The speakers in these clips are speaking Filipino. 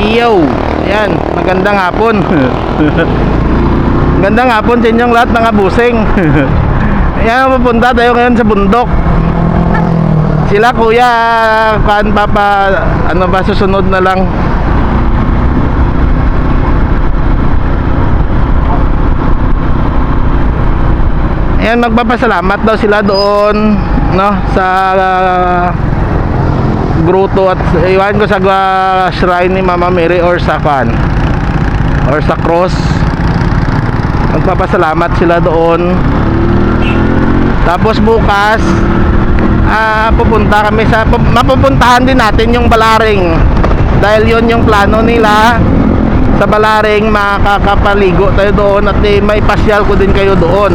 Yo! Yan, magandang hapon. magandang hapon sa inyong lahat mga busing. Ayan, pupunta tayo ngayon sa bundok. Sila kuya, kaan pa pa, ano ba, susunod na lang. Ayan, magpapasalamat daw sila doon, no, sa ah, gruto at iwan ko sa ah, shrine ni Mama Mary or sa kan or sa cross. Magpapasalamat sila doon. Tapos bukas, ah, pupunta kami sa pu- mapupuntahan din natin yung Balaring. Dahil yon yung plano nila sa Balaring makakapaligo tayo doon at eh, may pasyal ko din kayo doon.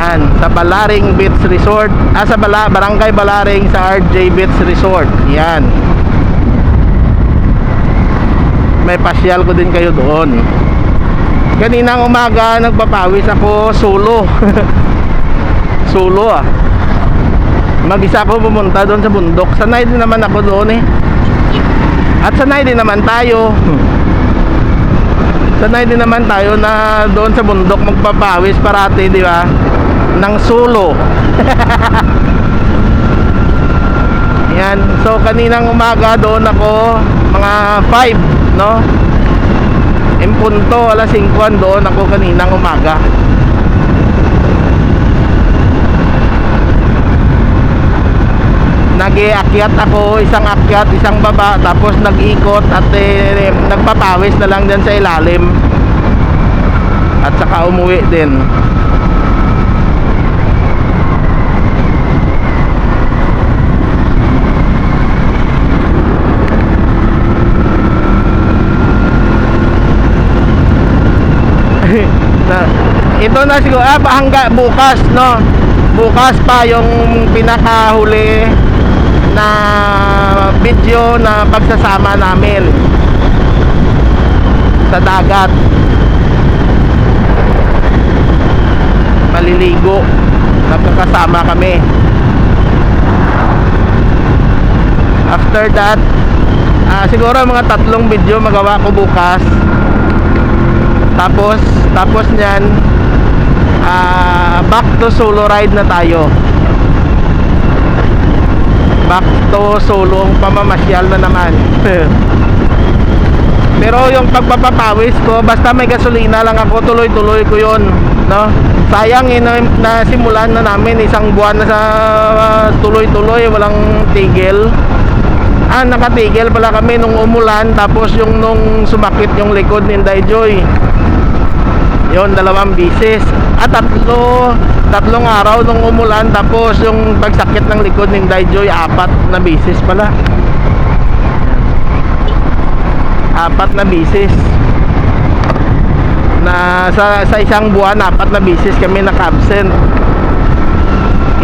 Yan, sa Balaring Beach Resort. Ah, sa Bala, Barangay Balaring sa RJ Beach Resort. Yan. May pasyal ko din kayo doon. Kaninang umaga nagpapawis ako solo. solo ah. Mag-isa ako pumunta doon sa bundok. Sanay din naman ako doon eh. At sanay din naman tayo. Sanay din naman tayo na doon sa bundok magpapawis parati, di ba? Nang solo. Yan. So kaninang umaga doon ako mga 5, no? In punto, alas 5 doon ako kaninang umaga. Nag-iakyat ako, isang akyat, isang baba, tapos nag-ikot at eh, nagpapawis na lang dyan sa ilalim. At saka umuwi din. na, ito na siguro. Ah, hangga bukas no? Bukas pa yung pinakahuli na video na pagsasama namin sa dagat. Maliligo. Nagkakasama kami. After that ah, siguro mga tatlong video magawa ko bukas. Tapos tapos niyan ah, back to solo ride na tayo. Back to solo pamamasyal na naman. Pero yung pagpapapawis ko basta may gasolina lang ako tuloy-tuloy ko yon no? Sayang eh, na, nasimulan na namin isang buwan na sa ah, tuloy-tuloy walang tigil. Ah nakatigil pala kami nung umulan tapos yung nung sumakit yung likod ni Inday Joy yon dalawang bisis. At tatlo. Tatlong araw nung umulan tapos yung pagsakit ng likod ng Daijoy apat na bisis pala. Apat na bisis. Na sa, sa isang buwan apat na bisis kami naka-absent.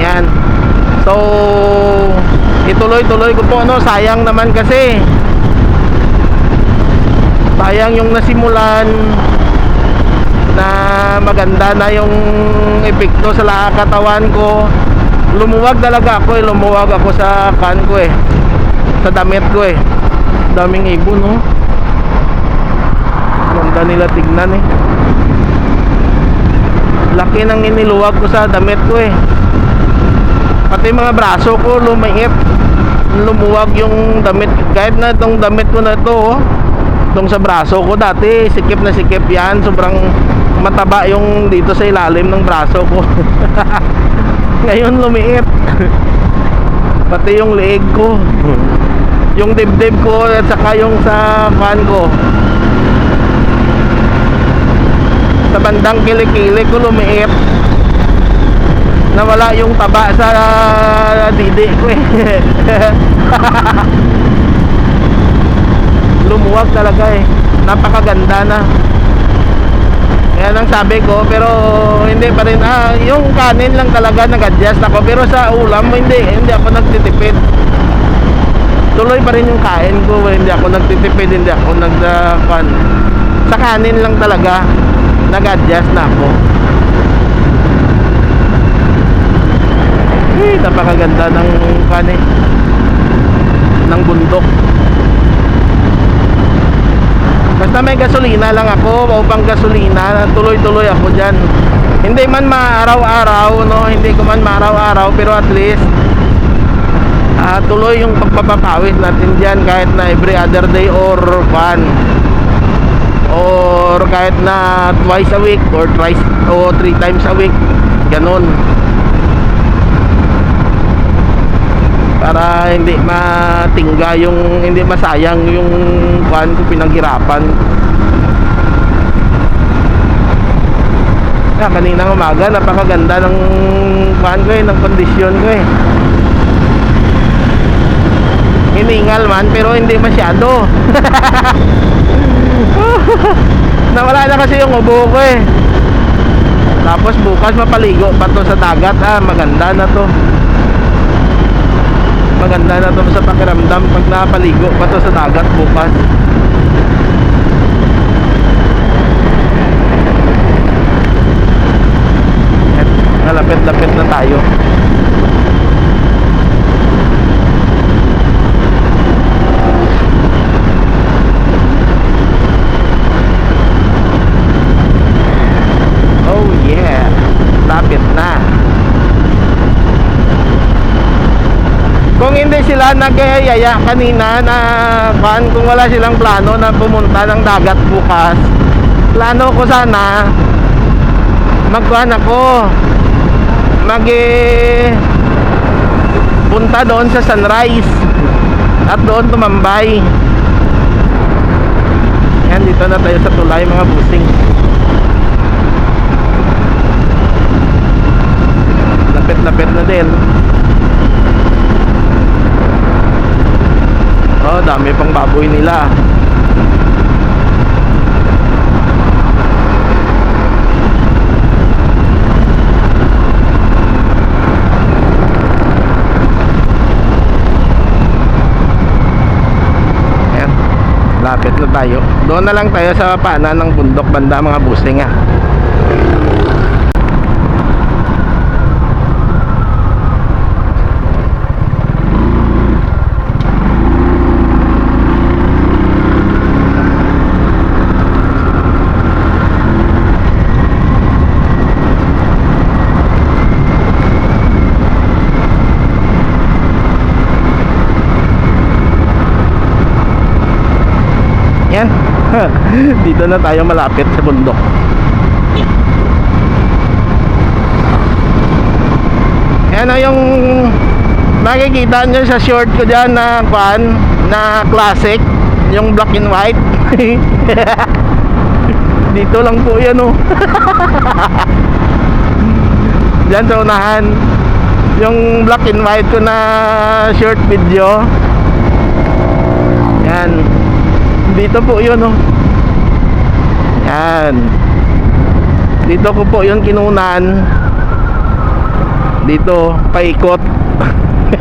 Yan. So ituloy-tuloy ko po no sayang naman kasi. Sayang yung nasimulan na maganda na yung epekto sa katawan ko. Lumuwag talaga ako eh lumuwag ako sa kan ko eh. Sa damit ko eh. Daming ibon no? Ganda nila tignan eh. Laki ng iniluwag ko sa damit ko eh. Pati mga braso ko lumiit. Lumuwag yung damit. Kahit na itong damit ko na ito oh. Itong sa braso ko dati sikip na sikip yan. Sobrang mataba yung dito sa ilalim ng braso ko. Ngayon lumiit. Pati yung leeg ko. Yung dibdib ko at saka yung sa fan ko. Sa bandang kilikili ko lumiit. Nawala yung taba sa didi ko eh. Lumuwag talaga eh. Napakaganda na yan ang sabi ko pero hindi pa rin. Ah, yung kanin lang talaga nag-adjust ako pero sa ulam hindi hindi ako nagtitipid. Tuloy pa rin yung kain ko hindi ako nagtitipid hindi ako nag uh, kan. sa kanin lang talaga nag-adjust na ako. Eh napakaganda ng kanin ng bundok basta may gasolina lang ako upang gasolina tuloy-tuloy ako dyan. Hindi man maaraw-araw no? Hindi ko man maaraw-araw pero at least ah, tuloy yung pagpapapawis natin dyan kahit na every other day or one. Or kahit na twice a week or thrice o three times a week ganun. Para hindi matingga yung hindi masayang yung kuan ko pinaghirapan. Kaya kaninang umaga napakaganda ng kuan ko eh ng kondisyon ko eh. Hiningal man pero hindi masyado. Nawala na kasi yung ubo ko eh. Tapos bukas mapaligo pa to sa dagat. Ah maganda na to maganda na to sa pakiramdam pag napaligo pa to sa dagat bukas. Malapit-lapit na tayo Oh yeah, lapit na. Kung hindi sila nagyayaya kanina na kan kung wala silang plano na pumunta ng dagat bukas, plano ko sana magkuhan ako mag punta doon sa sunrise at doon tumambay. Yan dito na tayo sa tulay mga busing. lapit-lapit na din oh dami baboy nila. Ayan, lapit na tayo. Doon na lang tayo sa paanan ng bundok banda mga busing ah Yan. Dito na tayo malapit sa bundok. Na yung makikita nyo sa short ko dyan na kwan, na classic, yung black and white. Dito lang po yan oh. Dyan sa unahan. Yung black and white ko na short video. Yan. Dito po yun oh. Yan. Dito ko po yun kinunan. Dito, paikot.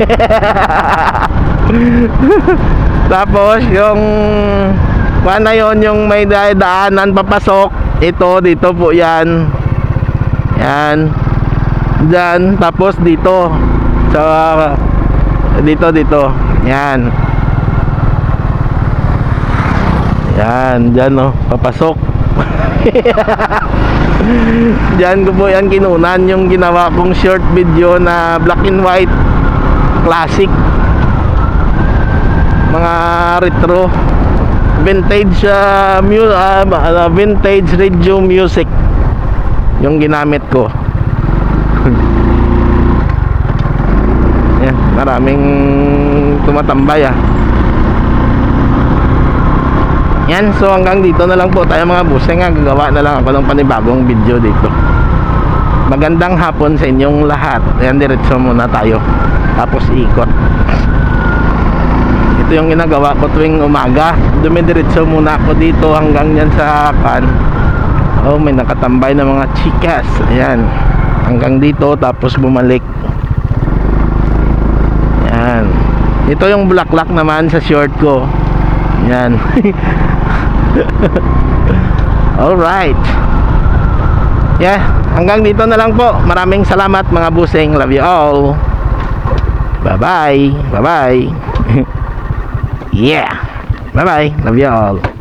Tapos yung paano yon yung may da- daanan papasok. Ito, dito po yan. Yan. Diyan, tapos dito. Sa dito, dito. Yan. Yan, dyan oh, papasok. Diyan ko po yan kinunan yung ginawa kong short video na black and white classic. Mga retro vintage uh, mu uh, uh, vintage radio music yung ginamit ko. yan, maraming tumatambay ah. Yan, so hanggang dito na lang po tayo mga buseng nga gagawa na lang ako ng panibagong video dito. Magandang hapon sa inyong lahat. Ayan, diretso muna tayo. Tapos ikot. Ito yung ginagawa ko tuwing umaga. Dumidiretso muna ako dito hanggang yan sa kan. Oh, may nakatambay na mga chikas. Ayan. Hanggang dito tapos bumalik. Yan. Ito yung bulaklak naman sa short ko. Yan. Alright. Yeah, hanggang dito na lang po. Maraming salamat mga busing. Love you all. Bye-bye. Bye-bye. yeah. Bye-bye. Love you all.